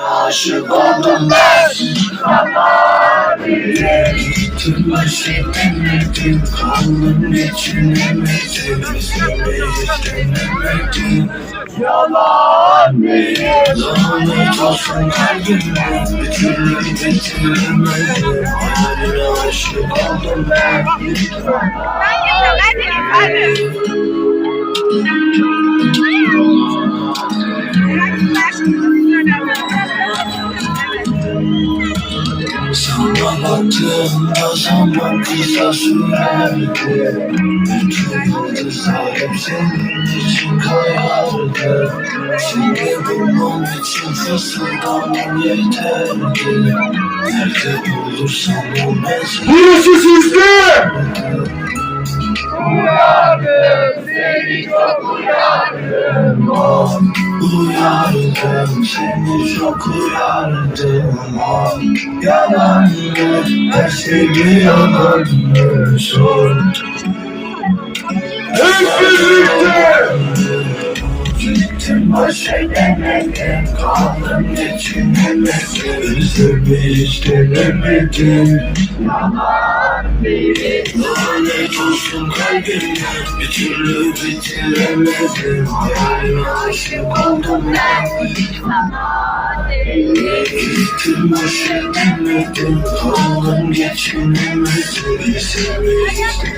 Aşık oldum ben. Sana diye Gittim başı demedim Kaldım geçinemedim denemedim Yalan değil Lanet olsun kalbime Bir türlü bitiremedim Hayaline aşık oldum ben Sana baktığımda zaman kısa sürerdi Bütün yıldızlar hep senin için kayardı. Seni bulmam için fısıldanmam yeterdi Nerede bulursam o mezar. Burası sizde! Uyardım seni çok uyardım Yalanlı her şeyi yalanlı sor Hep birlikte! Gittim başa denedim Kaldım geçinemedim Özlemi hiç denemedim Lanet olsun kalbime Bir türlü bitiremedim. Hayaline aşık oldum ben Gittim başa denedim Kaldım geçinemedim hiç